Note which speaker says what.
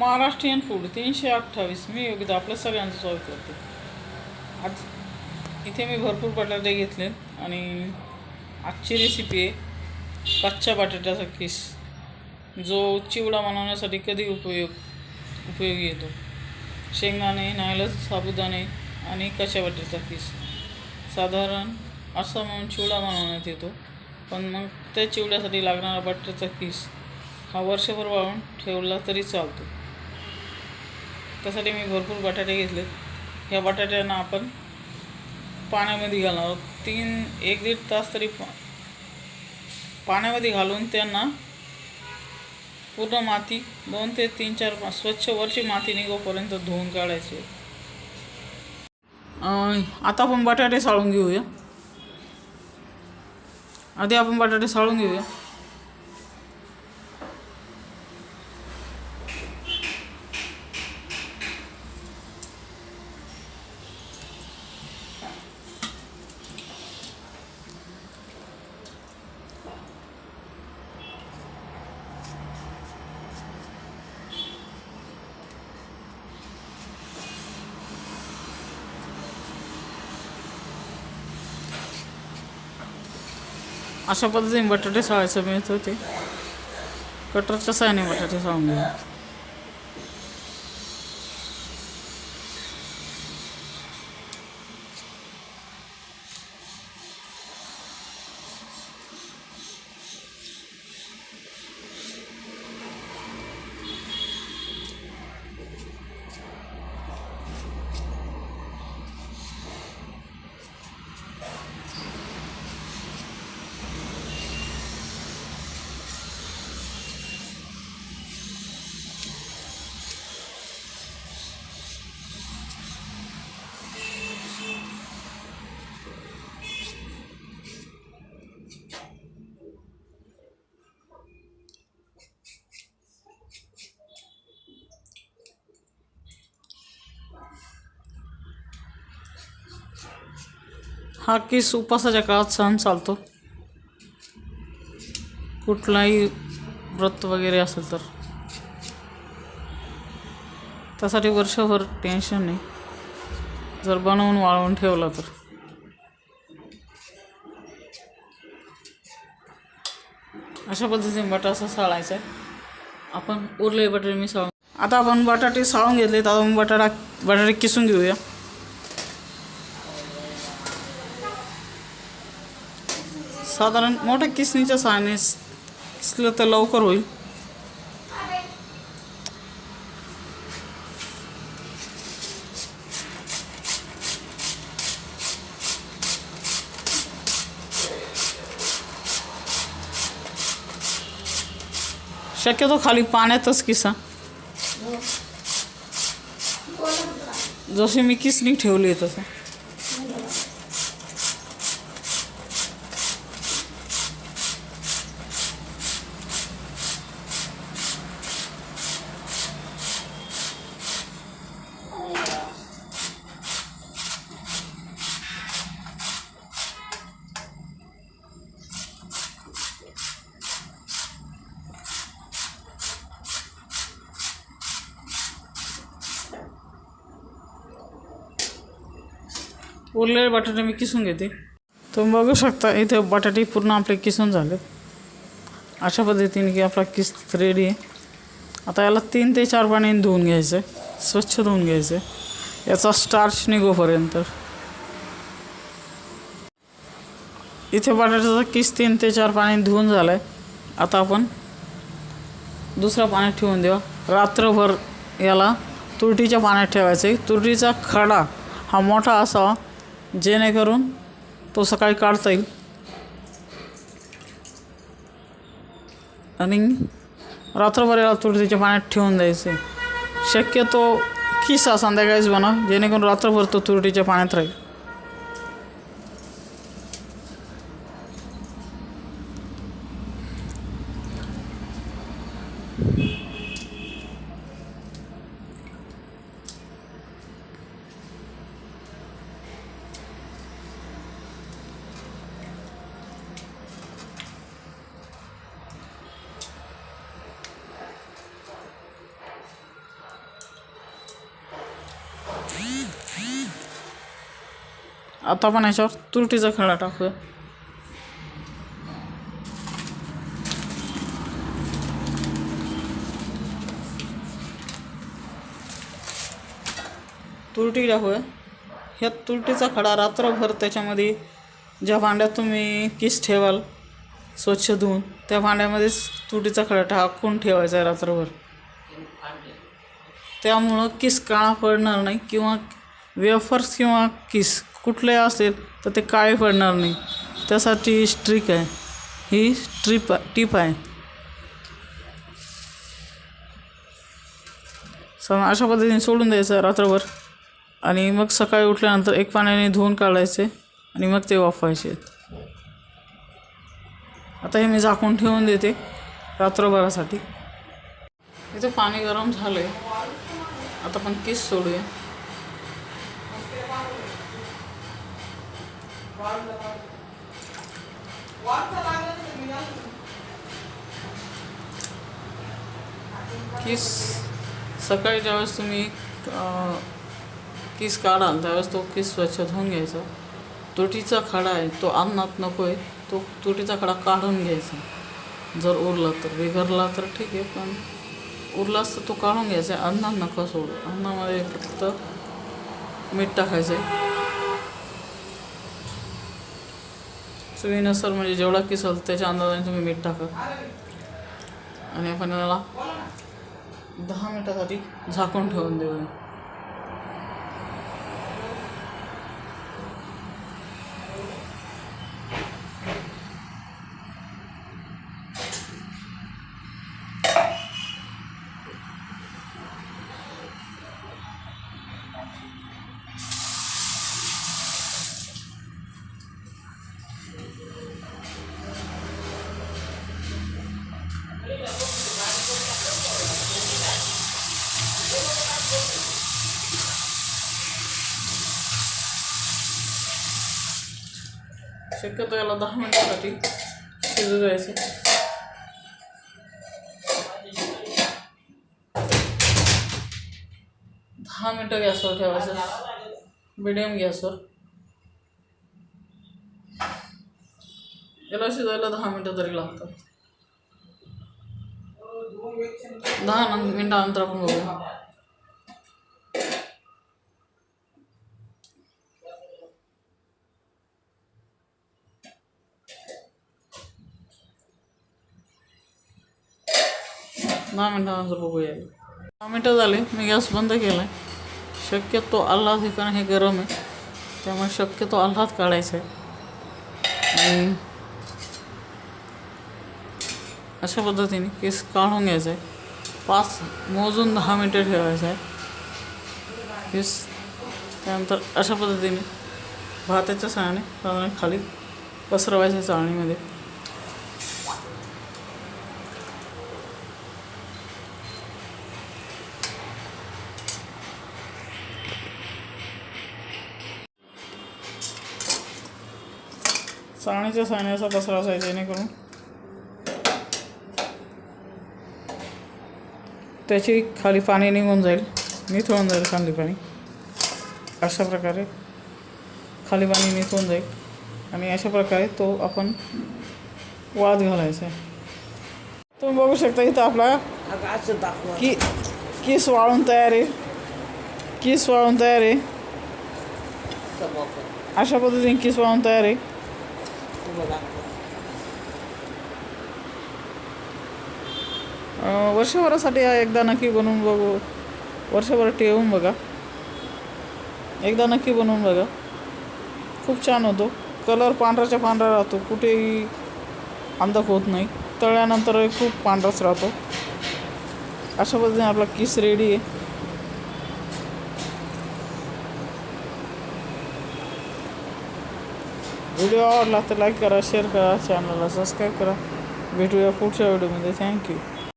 Speaker 1: Maharashtrian food तीनशे अठ्ठावीस. मी योगिता आपल्या सगळ्यांचं स्वागत करते. आज इथे मी भरपूर बटाटे घेतले आणि आजची रेसिपी आहे कच्च्या बटाट्याचा किस जो चिवडा बनवण्यासाठी कधी उपयोग उपयोगी येतो? शेंगदाणे नायलस साबुदाणे आणि कच्च्या बटाट्याचा किस साधारण असा म्हणून चिवडा बनवण्यात येतो. पण मग त्या चिवड्यासाठी लागणारा बटाट्याचा किस हा वर्षभर वाळून ठेवला तरी चालतो. त्यासाठी मी भरपूर बटाटे घेतले ह्या बटाट्यांना आपण पाण्यामध्ये घालणार आहोत. तीन एक दीड तास तरी पा पाण्यामध्ये घालून त्यांना पूर्ण माती दोन ते तीन चार स्वच्छ वरची माती निघोपर्यंत धुवून काढायची. आता आपण बटाटे साळून घेऊया. आधी आपण बटाटे साळून घेऊया. अशा पद्धतीने बटाटे साळायचं मिळत होते. कटरच्या साहाय्याने बटाटे साळून घ्या हा किस उपासाच्या काळात सण चालतो. कुठलाही व्रत वगैरे असेल तर. त्यासाठी वर्षभर टेन्शन नाही. जर बनवून वाळवून ठेवला तर. अशा पद्धतीने बटाटा साळायचा आहे. आपण उरले बटाटे मी साळून आता आपण बटाटे साळून घेतले तर आपण बटाटा बटाटे किसून घेऊया. साधारण मोठ्या किसणीच्या सहाय्याने किसलं तर लवकर होईल. शक्यतो खाली पाण्यातच किसा. जशी मी किसणी ठेवली आहे तसं. उरलेले बटाटे मी किसून घेते. तुम्ही बघू शकता इथे बटाटे पूर्ण आपले किसून झाले. अशा पद्धतीने की आपला किस रेडी आहे. आता याला तीन ते चार पाण्याने धुवून घ्यायचं आहे स्वच्छ धुवून घ्यायचं. आहे याचा स्टार्च निघोपर्यंत. इथे बटाट्याचा किस तीन ते चार पाण्याने धुवून झाला आहे आता आपण दुसऱ्या पाण्यात ठेवून देऊ. रात्रभर याला तुरटीच्या पाण्यात ठेवायचं. आहे तुरटीचा खडा हा मोठा असावा. जेणेकरून तो सकाळी काढता येईल. आणि रात्रभर याला तुरटीच्या पाण्यात ठेवून द्यायचे. शक्यतो खिसा संध्याकाळीच बनव जेणेकरून रात्रभर तो तुरटीच्या पाण्यात राहील. आता आपण याच्यावर तुरटीचा खडा टाकूया. तुरटी टाकूया. ह्या तुरटीचा खडा रात्रभर त्याच्यामध्ये ज्या भांड्यात तुम्ही किस ठेवाल स्वच्छ धुवून त्या भांड्यामध्येच तुरटीचा खडा टाकून ठेवायचा आहे रात्रभर. त्यामुळं किस काळा पडणार नाही किंवा वेफर्स किंवा किस कुठले असेल तर ते काळे पडणार नाही. त्यासाठी स्ट्रिक आहे. ही ट्रीप टीप आहे. स अशा पद्धतीने सोडून द्यायचं रात्रभर. आणि मग सकाळी उठल्यानंतर एक पाण्याने धुवून काढायचे आणि मग ते वाफवायचे आता हे मी झाकून ठेवून देते रात्रभरासाठी. इथे पाणी गरम झालं आहे आता आपण केस सोडूया. किस सकाळी ज्यावेळेस तुम्ही किस काढाल त्यावेळेस तो किस स्वच्छ धुवून घ्यायचा? तुटीचा खडा आहे तो अन्नात नको आहे तो तुटीचा खडा काढून घ्यायचा. जर उरला तर बिघरला तर ठीक आहे पण उरलाच तर तो काढून घ्यायचा आहे अन्नात नका सोडू. अन्नामध्ये फक्त मीठ टाकायचं आहे. चवीनुसार म्हणजे जेवढा किस होईल त्याच्या अंदाजाने तुम्ही मीठ टाका. आणि आपण याला दहा मिनटासाठी झाकून ठेवून देऊया. शक्यतो याला दहा मिनिटासाठी शिजू द्यायचं. दहा मिनटं गॅसवर ठेवायचं. मिडियम गॅसवर. याला शिजायला दहा मिनटं तरी लागतात. दहा मिनटानंतर आपण बघूया. दहा मिनटानंतर बघूया. दहा मिनटं झाली मी गॅस बंद केला आहे शक्यतो आल्हाद हे कारण हे गरम आहे. त्यामुळे शक्यतो आल्हाद काढायचा आहे. आणि अशा पद्धतीने केस काढून घ्यायचं आहे. पाच मोजून दहा मिनटं ठेवायचं आहे. केस त्यानंतर अशा पद्धतीने भाताच्या सहाने साधारण खाली पसरवायचं चाळणीमध्ये. चाळणीच्या साण्याचा पसरा असायचा जेणेकरून त्याची खाली पाणी निघून जाईल. निथळून जाईल खाली पाणी. अशा प्रकारे खाली पाणी निथळून जाईल. आणि अशा प्रकारे तो आपण वाद घालायचा आहे. तुम्ही बघू शकता इथं आपला की किस वाळून तयार आहे. किस वाळून तयार आहे. अशा पद्धतीने किस वाळून तयार आहे. वर्षभरासाठी एकदा नक्की बनवून बघू. वर्षभर ठेवून बघा. एकदा नक्की बनवून बघा. खूप छान होतो. कलर पांढराच्या पांढरा राहतो. कुठेही अंधक होत नाही. तळल्यानंतर खूप पांढराच राहतो. अशा पद्धतीने आपला किस रेडी आहे. व्हिडिओ आवडला तर लाईक करा शेअर करा चॅनलला सबस्क्राईब करा. भेटूया पुढच्या व्हिडिओमध्ये थँक्यू